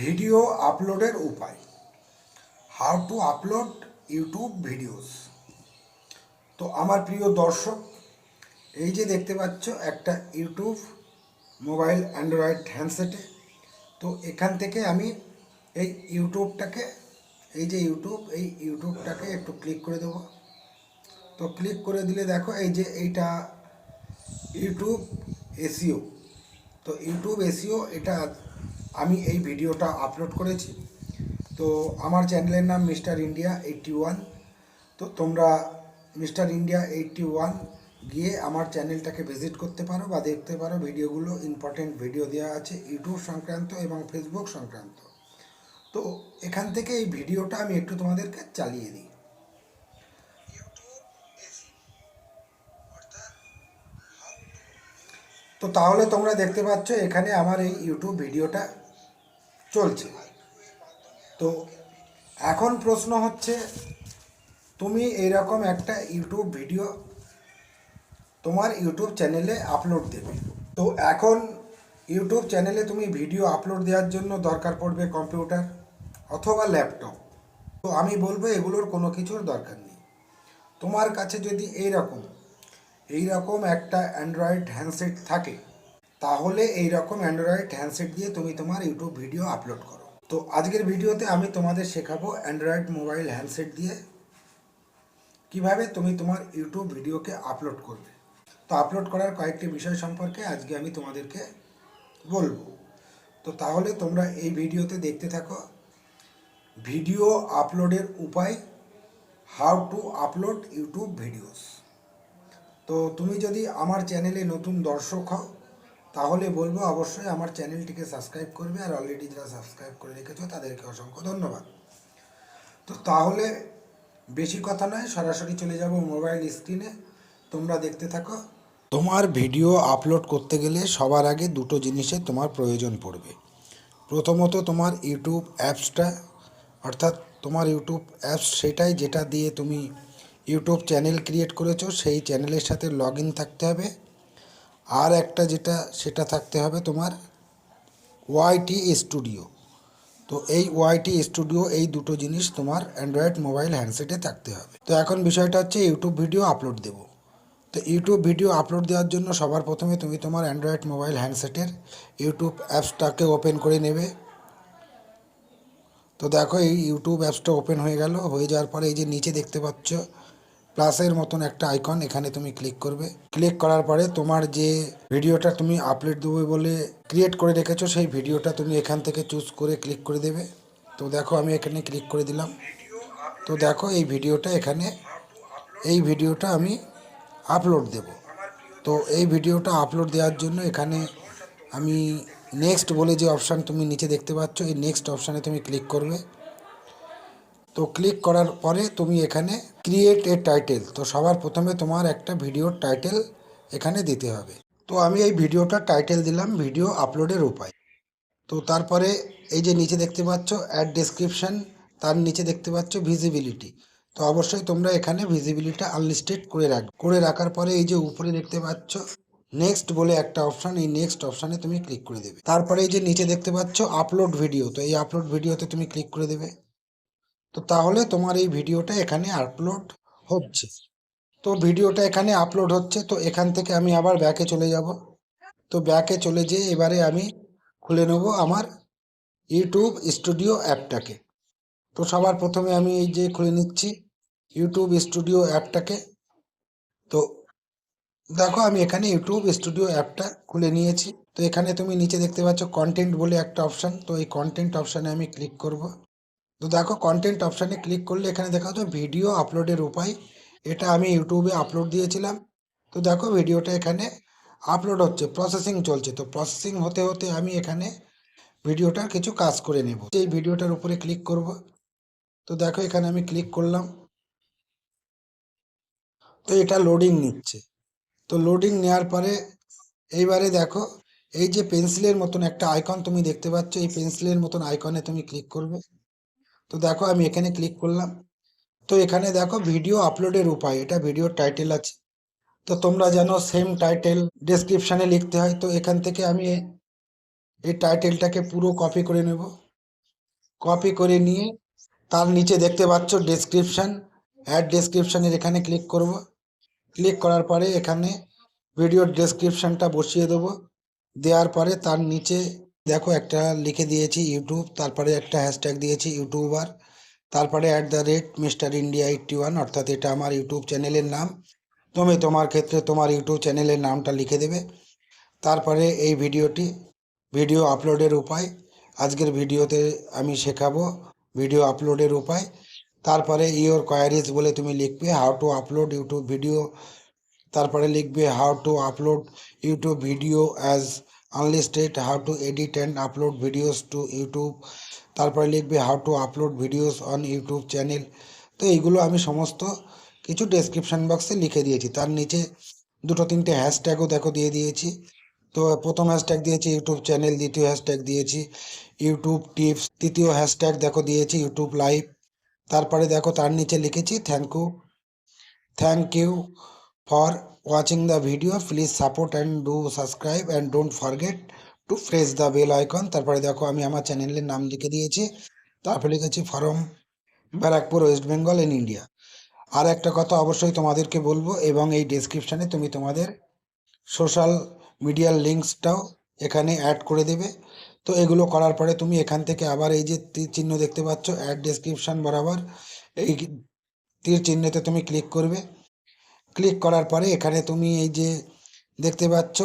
Video আপলোডের উপায়। How to upload YouTube videos তো আমার প্রিয় দর্শক, এই যে দেখতে পাচ্ছ, একটা ইউটিউব মোবাইল অ্যান্ড্রয়েড হ্যান্ডসেটে তো এখান থেকে আমি এই ইউটিউবটাকে এই যে ইউটিউব এই ইউটিউবটাকে একটু ক্লিক করে দেবো। তো ক্লিক করে দিলে দেখো, এই যে এইটা ইউটিউব এসিও তো ইউটিউব এসিও এটা আমি এই ভিডিওটা আপলোড করেছি। তো আমার চ্যানেলের নাম মিস্টার ইন্ডিয়া এইটটি ওয়ান তো তোমরা মিস্টার ইন্ডিয়া এইটটি ওয়ান গিয়ে আমার চ্যানেলটাকে ভিজিট করতে পারো বা দেখতে পারো ভিডিওগুলো। ইম্পর্টেন্ট ভিডিও দেওয়া আছে ইউটিউব সংক্রান্ত এবং ফেসবুক সংক্রান্ত। তো এখান থেকে এই ভিডিওটা আমি একটু তোমাদেরকে চালিয়ে দিই। তো তাহলে তোমরা দেখতে পাচ্ছ এখানে আমার এই ইউটিউব ভিডিওটা চলছে। তো এখন প্রশ্ন হচ্ছে, তুমি এইরকম একটা ইউটিউব ভিডিও তোমার ইউটিউব চ্যানেলে আপলোড দেবে। তো এখন ইউটিউব চ্যানেলে তুমি ভিডিও আপলোড দেওয়ার জন্য দরকার পড়বে কম্পিউটার অথবা ল্যাপটপ। তো আমি বলব এগুলোর কোনো কিছুর দরকার নেই। তোমার কাছে যদি এই রকম এই রকম একটা অ্যান্ড্রয়েড হ্যান্ডসেট থাকে তাহলে এই রকম অ্যান্ড্রয়েড হ্যান্ডসেট দিয়ে তুমি তোমার ইউটিউব ভিডিও আপলোড করো। তো আজকের ভিডিওতে আমি তোমাদের শেখাবো অ্যান্ড্রয়েড মোবাইল হ্যান্ডসেট দিয়ে কীভাবে তুমি তোমার ইউটিউব ভিডিওকে আপলোড করবে। তো আপলোড করার কয়েকটি বিষয় সম্পর্কে আজকে আমি তোমাদেরকে বলব। তো তাহলে তোমরা এই ভিডিওতে দেখতে থাকো। ভিডিও আপলোডের উপায় how to upload YouTube videos. তো তুমি যদি আমার চ্যানেলে নতুন দর্শক হও তাহলে বলব অবশ্যই আমার চ্যানেলটিকে সাবস্ক্রাইব করবে আর অলরেডি যারা সাবস্ক্রাইব করে রেখেছো তাদেরকে অসংখ্য ধন্যবাদ। তো তাহলে বেশি কথা নয়, সরাসরি চলে যাব মোবাইল স্ক্রিনে তোমরা দেখতে থাকো। তোমার ভিডিও আপলোড করতে গেলে সবার আগে দুটো জিনিসের তোমার প্রয়োজন পড়বে। প্রথমত তোমার ইউটিউব অ্যাপসটা অর্থাৎ তোমার ইউটিউব অ্যাপস সেটাই যেটা দিয়ে তুমি ইউটিউব চ্যানেল ক্রিয়েট করেছ, সেই চ্যানেলের সাথে লগ থাকতে হবে। আর একটা যেটা, সেটা থাকতে হবে তোমার ওয়াইটি স্টুডিও তো এই ওয়াইটি স্টুডিও এই দুটো জিনিস তোমার অ্যান্ড্রয়েড মোবাইল হ্যান্ডসেটে থাকতে হবে। তো এখন বিষয়টা হচ্ছে ইউটিউব ভিডিও আপলোড দেব। তো ইউটিউব ভিডিও আপলোড দেওয়ার জন্য সবার প্রথমে তুমি তোমার অ্যান্ড্রয়েড মোবাইল হ্যান্ডসেটের ইউটিউব অ্যাপসটাকে ওপেন করে নেবে। তো দেখো এই ইউটিউব অ্যাপসটা ওপেন হয়ে গেল, হয়ে যাওয়ার পরে এই যে নিচে দেখতে পাচ্ছ প্লাসের মতন একটা আইকন এখানে তুমি ক্লিক করবে। ক্লিক করার পরে তোমার যে ভিডিওটা তুমি আপলোড দেবে বলে ক্রিয়েট করে রেখেছো, সেই ভিডিওটা তুমি এখান থেকে চুজ করে ক্লিক করে দেবে। তো দেখো আমি এখানে ক্লিক করে দিলাম। তো দেখো এই ভিডিওটা এখানে, এই ভিডিওটা আমি আপলোড দেব। তো এই ভিডিওটা আপলোড দেওয়ার জন্য এখানে আমি নেক্সট বলে যে অপশান তুমি নিচে দেখতে পাচ্ছ, এই নেক্সট অপশানে তুমি ক্লিক করবে। তো ক্লিক করার পরে তুমি এখানে ক্রিয়েট এ টাইটেল তো সবার প্রথমে তোমার একটা ভিডিওর টাইটেল এখানে দিতে হবে। তো আমি এই ভিডিওটার টাইটেল দিলাম ভিডিও আপলোডের উপায়। তো তারপরে এই যে নিচে দেখতে পাচ্ছ অ্যাড ডেসক্রিপশন তার নিচে দেখতে পাচ্ছ ভিজিবিলিটি তো অবশ্যই তোমরা এখানে ভিজিবিলিটি আনলিস্টেড করে রাখ, করে রাখার পরে এই যে উপরে দেখতে পাচ্ছ নেক্সট বলে একটা অপশান এই নেক্সট অপশানে তুমি ক্লিক করে দেবে। তারপরে এই যে নিচে দেখতে পাচ্ছ আপলোড ভিডিও তো এই আপলোড ভিডিওতে তুমি ক্লিক করে দেবে। তো তাহলে তোমার এই ভিডিওটা এখানে আপলোড হচ্ছে। তো ভিডিওটা এখানে আপলোড হচ্ছে, তো এখান থেকে আমি আবার ব্যাকে চলে যাব। তো ব্যাকে চলে যেয়ে এবারে আমি খুলে নেব আমার ইউটিউব স্টুডিও অ্যাপটাকে তো সবার প্রথমে আমি এই যে খুলে নিচ্ছি ইউটিউব স্টুডিও অ্যাপটাকে তো দেখো আমি এখানে ইউটিউব স্টুডিও অ্যাপটা খুলে নিয়েছি। তো এখানে তুমি নিচে দেখতে পাচ্ছ কন্টেন্ট বলে একটা অপশান তো এই কন্টেন্ট অপশানে আমি ক্লিক করব। তো দেখো কন্টেন্ট অপশানে ক্লিক করলে এখানে দেখা যাচ্ছে ভিডিও আপলোডের উপায়। এটা আমি ইউটিউবে আপলোড দিয়েছিলাম। তো দেখো ভিডিওটা এখানে আপলোড হচ্ছে প্রসেসিং চলছে। তো প্রসেসিং হতে হতে আমি এখানে ভিডিওটার কিছু কাজ করে নেব। এই ভিডিওটার উপরে ক্লিক করব। তো দেখো, এখানে আমি ক্লিক করলাম। তো এটা লোডিং নিচ্ছে। তো লোডিং নেওয়ার পরে এইবারে দেখো, এই যে পেন্সিলের মতন একটা আইকন তুমি দেখতে পাচ্ছ, এই পেন্সিলের মতন আইকনে তুমি ক্লিক করবে। তো দেখো আমি এখানে ক্লিক করলাম। তো এখানে দেখো ভিডিও আপলোডের উপায়, এটা ভিডিওর টাইটেল আছে। তো তোমরা জানো সেম টাইটেল ডেসক্রিপশানে লিখতে হয়। তো এখান থেকে আমি এই টাইটেলটাকে পুরো কপি করে নেব। কপি করে নিয়ে তার নিচে দেখতে পাচ্ছ ডেসক্রিপশন অ্যাড ডেসক্রিপশানের এখানে ক্লিক করব। ক্লিক করার পরে এখানে ভিডিওর ডেসক্রিপশনটা বসিয়ে দেবো। দেওয়ার পরে তার নিচে দেখো একটা লিখে দিয়েছি ইউটিউব, তারপরে একটা হ্যাশট্যাগ দিয়েছি ইউটিউবার, তারপরে at the rate mister India eighty one অর্থাৎ এটা আমার ইউটিউব চ্যানেলের নাম। তুমি তোমার ক্ষেত্রে তোমার ইউটিউব চ্যানেলের নামটা লিখে দেবে। তারপরে এই ভিডিওটি ভিডিও আপলোডের উপায়, আজকের ভিডিওতে আমি শেখাবো ভিডিও আপলোডের উপায়। তারপরে ইওর কোয়ারিজ বলে তুমি লিখবে how to upload YouTube video তারপরে লিখবে how to upload YouTube video as unlisted how to edit and upload videos to YouTube তারপরে লিখবে how to upload videos on YouTube channel তো এইগুলো আমি সমস্ত কিছু ডেসক্রিপশন বক্সে লিখে দিয়েছি। তার নিচে দুটো তিনটে হ্যাশট্যাগও দেখো দিয়ে দিয়েছি। তো প্রথম হ্যাশট্যাগ দিয়েছি ইউটিউব চ্যানেল দ্বিতীয় হ্যাশট্যাগ দিয়েছি ইউটিউব টিপস তৃতীয় হ্যাশট্যাগ দেখো দিয়েছি ইউটিউব লাইভ তারপরে দেখো তার নিচে লিখেছি thank you thank you for watching the video please support and do subscribe and don't forget to press the bell icon তারপরে দেখো, আমি আমার চ্যানেলের নাম লিখে দিয়েছি। তারপরে লিখেছি from Barrackpore West Bengal in India আর একটা কথা অবশ্যই তোমাদেরকে বলব, এবং এই ডেসক্রিপশানে তুমি তোমাদের সোশ্যাল মিডিয়ার লিঙ্কসটাও এখানে অ্যাড করে দেবে। তো এগুলো করার পরে তুমি এখান থেকে আবার এই যে তীর চিহ্ন দেখতে পাচ্ছ অ্যাড ডেসক্রিপশান বরাবর এই তীর চিহ্নেতে তুমি ক্লিক করবে। ক্লিক করার পরে এখানে তুমি এই যে দেখতে পাচ্ছ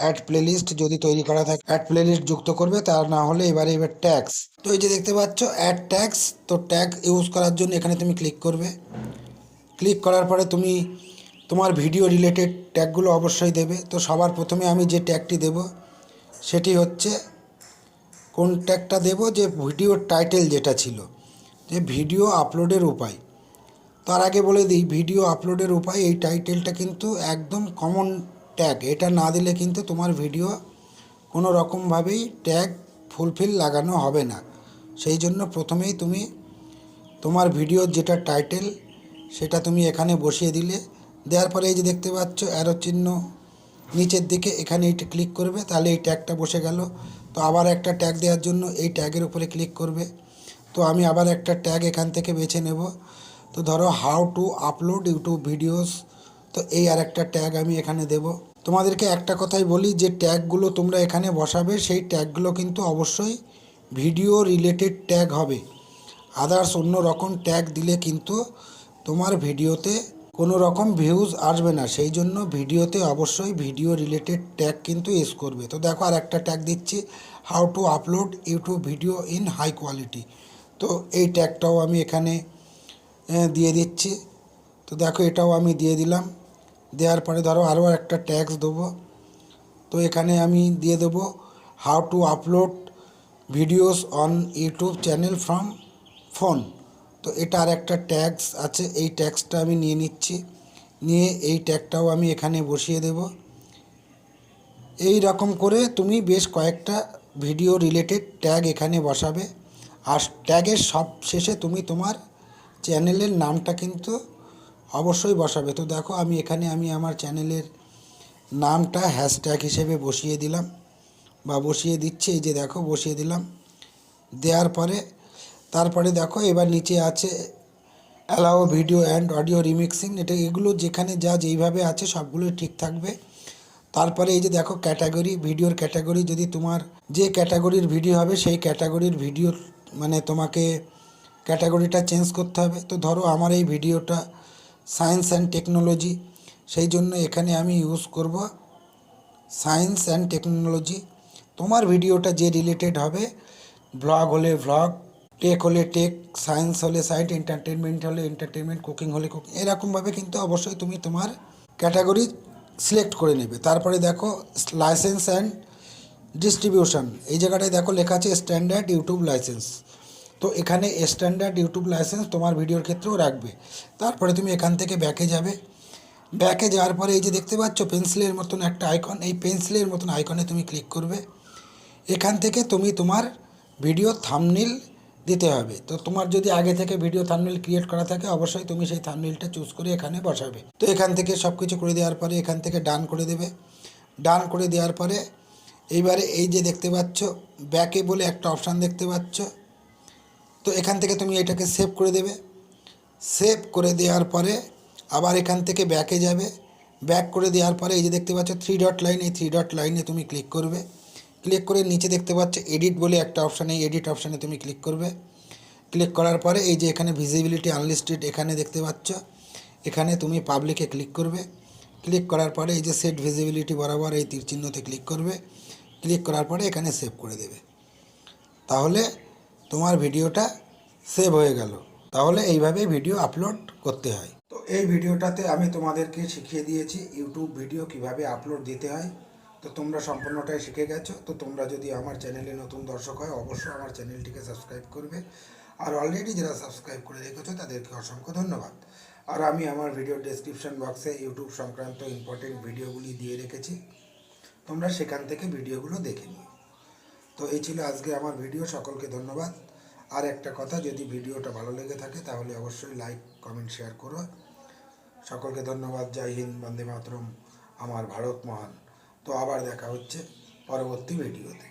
অ্যাড প্লেলিস্ট যদি তৈরি করা থাকে অ্যাড প্লেলিস্ট যুক্ত করবে তার না হলে এবারে এবার ট্যাক্স তো এই যে দেখতে পাচ্ছ অ্যাড ট্যাক্স তো ট্যাগ ইউজ করার জন্য এখানে তুমি ক্লিক করবে। ক্লিক করার পরে তুমি তোমার ভিডিও রিলেটেড ট্যাগগুলো অবশ্যই দেবে। তো সবার প্রথমে আমি যে ট্যাগটি দেব, সেটি হচ্ছে, কোন ট্যাগটা দেব? যে ভিডিওর টাইটেল যেটা ছিল। যে ভিডিও আপলোডের উপায়। তার আগে বলে দিই, ভিডিও আপলোডের উপায়, এই টাইটেলটা কিন্তু একদম কমন ট্যাগ এটা না দিলে কিন্তু তোমার ভিডিও কোনো রকমভাবেই ট্যাগ ফুলফিল লাগানো হবে না। সেই জন্য প্রথমেই তুমি তোমার ভিডিওর যেটা টাইটেল সেটা তুমি এখানে বসিয়ে দিলে। দেওয়ার পরে এই যে দেখতে পাচ্ছ অ্যারো চিহ্ন নিচের দিকে, এখানে এইটা ক্লিক করবে, তাহলে এই ট্যাগটা বসে গেল। তো আবার একটা ট্যাগ দেওয়ার জন্য এই ট্যাগের উপরে ক্লিক করবে। তো আমি আবার একটা ট্যাগ এখান থেকে বেছে নেব। তো ধরো how to upload YouTube videos তো এই আর একটা ট্যাগ আমি এখানে দেব। তোমাদেরকে একটা কথাই বলি, যে ট্যাগগুলো তোমরা এখানে বসাবে, সেই ট্যাগগুলো কিন্তু অবশ্যই ভিডিও রিলেটেড ট্যাগ হবে। আদার্স অন্য রকম ট্যাগ দিলে কিন্তু তোমার ভিডিওতে কোনো রকম ভিউজ আসবে না। সেই জন্য ভিডিওতে অবশ্যই ভিডিও রিলেটেড ট্যাগ কিন্তু ইউজ করবে। তো দেখো আর একটা ট্যাগ দিচ্ছি how to upload YouTube video in high quality তো এই ট্যাগটাও আমি এখানে দিয়ে দিচ্ছি। তো দেখো এটাও আমি দিয়ে দিলাম। দেওয়ার পরে ধরো আরও একটা ট্যাক্স দেবো। তো এখানে আমি দিয়ে দেবো how to upload videos on YouTube channel from phone তো এটা আর একটা ট্যাক্স আছে, এই ট্যাক্সটা আমি নিয়ে নিচ্ছি। নিয়ে এই ট্যাগটাও আমি এখানে বসিয়ে দেব। এই রকম করে তুমি বেশ কয়েকটা ভিডিও রিলেটেড ট্যাগ এখানে বসাবে। আর ট্যাগের সব শেষে তুমি তোমার চ্যানেলের নামটা কিন্তু অবশ্যই বসাবে। তো দেখো, আমি এখানে আমি আমার চ্যানেলের নামটা হ্যাশট্যাগ হিসেবে বসিয়ে দিলাম বা বসিয়ে দিচ্ছি। এই যে দেখো, বসিয়ে দিলাম। দেওয়ার পরে, তারপরে দেখো, এবার নিচে আছে allow video and audio remixing এটা এগুলো যেখানে যা যেইভাবে আছে সবগুলো ঠিক থাকবে। তারপরে এই যে দেখো ক্যাটাগরি ভিডিওর ক্যাটাগরি যদি তোমার যে ক্যাটাগরির ভিডিও হবে, সেই ক্যাটাগরির ভিডিও মানে তোমাকে ক্যাটাগরিটা চেঞ্জ করতে হবে। তো ধরো আমার এই ভিডিওটা সায়েন্স অ্যান্ড টেকনোলজি, সেই জন্য এখানে আমি ইউজ করব সায়েন্স অ্যান্ড টেকনোলজি। তোমার ভিডিওটা যে রিলেটেড হবে ব্লগ হলে ব্লগ টেক হলে টেক সায়েন্স হলে সায়েন্স এন্টারটেনমেন্ট হলে এন্টারটেনমেন্ট কুকিং হলে কুকিং এরকমভাবে কিন্তু অবশ্যই তুমি তোমার ক্যাটাগরি সিলেক্ট করে নেবে। তারপরে দেখো লাইসেন্স অ্যান্ড ডিস্ট্রিবিউশন এই জায়গাটায় দেখো লেখা আছে স্ট্যান্ডার্ড ইউটিউব লাইসেন্স তো এখানে স্ট্যান্ডার্ড ইউটিউব লাইসেন্স তোমার ভিডিওর ক্ষেত্রেও রাখবে। তারপরে তুমি এখান থেকে ব্যাকে যাবে। ব্যাকে যাওয়ার পরে এই যে দেখতে পাচ্ছ পেন্সিলের মতন একটা আইকন এই পেন্সিলের মতন আইকনে তুমি ক্লিক করবে। এখান থেকে তুমি তোমার ভিডিও থামনিল দিতে হবে। তো তোমার যদি আগে থেকে ভিডিও থামনেল ক্রিয়েট করা থাকে, অবশ্যই তুমি সেই থামনিলটা চুজ করে এখানে বসাবে। তো এখান থেকে সব কিছু করে দেওয়ার পরে এখান থেকে ডান করে দেবে। ডান করে দেওয়ার পরে এইবারে এই যে দেখতে পাচ্ছ ব্যাকে বলে একটা অপশান দেখতে পাচ্ছ। তো এখান থেকে তুমি এটাকে সেভ করে দেবে। সেভ করে দেওয়ার পরে আবার এখান থেকে ব্যাকে যাবে। ব্যাক করে দেওয়ার পরে এই যে দেখতে পাচ্ছ থ্রি ডট লাইন এই থ্রি ডট লাইনে তুমি ক্লিক করবে। ক্লিক করে নিচে দেখতে পাচ্ছ এডিট বলে একটা অপশান এই এডিট অপশানে তুমি ক্লিক করবে। ক্লিক করার পরে এই যে এখানে ভিজিবিলিটি আনলিস্টেড এখানে দেখতে পাচ্ছ। এখানে তুমি পাবলিকে ক্লিক করবে। ক্লিক করার পরে এই যে সেট ভিজিবিলিটি বরাবর এই তীর চিহ্নতে ক্লিক করবে। ক্লিক করার পরে এখানে সেভ করে দেবে। তাহলে তোমার ভিডিওটা সেভ হয়ে গেল। তাহলে এইভাবে ভিডিও আপলোড করতে হয়। তো এই ভিডিওটাতে আমি তোমাদেরকে শিখিয়ে দিয়েছি ইউটিউব ভিডিও কীভাবে আপলোড দিতে হয়। তো তোমরা সম্পূর্ণটাই শিখে গেছো। তো তোমরা যদি আমার চ্যানেলে নতুন দর্শক হয়, অবশ্যই আমার চ্যানেলটিকে সাবস্ক্রাইব করবে। আর অলরেডি যারা সাবস্ক্রাইব করে রেখেছো, তাদেরকে অসংখ্য ধন্যবাদ। আর আমি আমার ভিডিও ডেসক্রিপশন বক্সে ইউটিউব সংক্রান্ত ইম্পর্টেন্ট ভিডিওগুলি দিয়ে রেখেছি। তোমরা সেখান থেকে ভিডিওগুলো দেখে নিও। তো এই ছিল আজকে আমার ভিডিও, সকলকে ধন্যবাদ। আর একটা কথা, যদি ভিডিওটা ভালো লেগে থাকে, তাহলে অবশ্যই লাইক কমেন্ট শেয়ার করো। সকলকে ধন্যবাদ, জয় হিন্দ, বন্দে মাতরম, আমার ভারত মহান। তো আবার দেখা হচ্ছে পরবর্তী ভিডিওতে।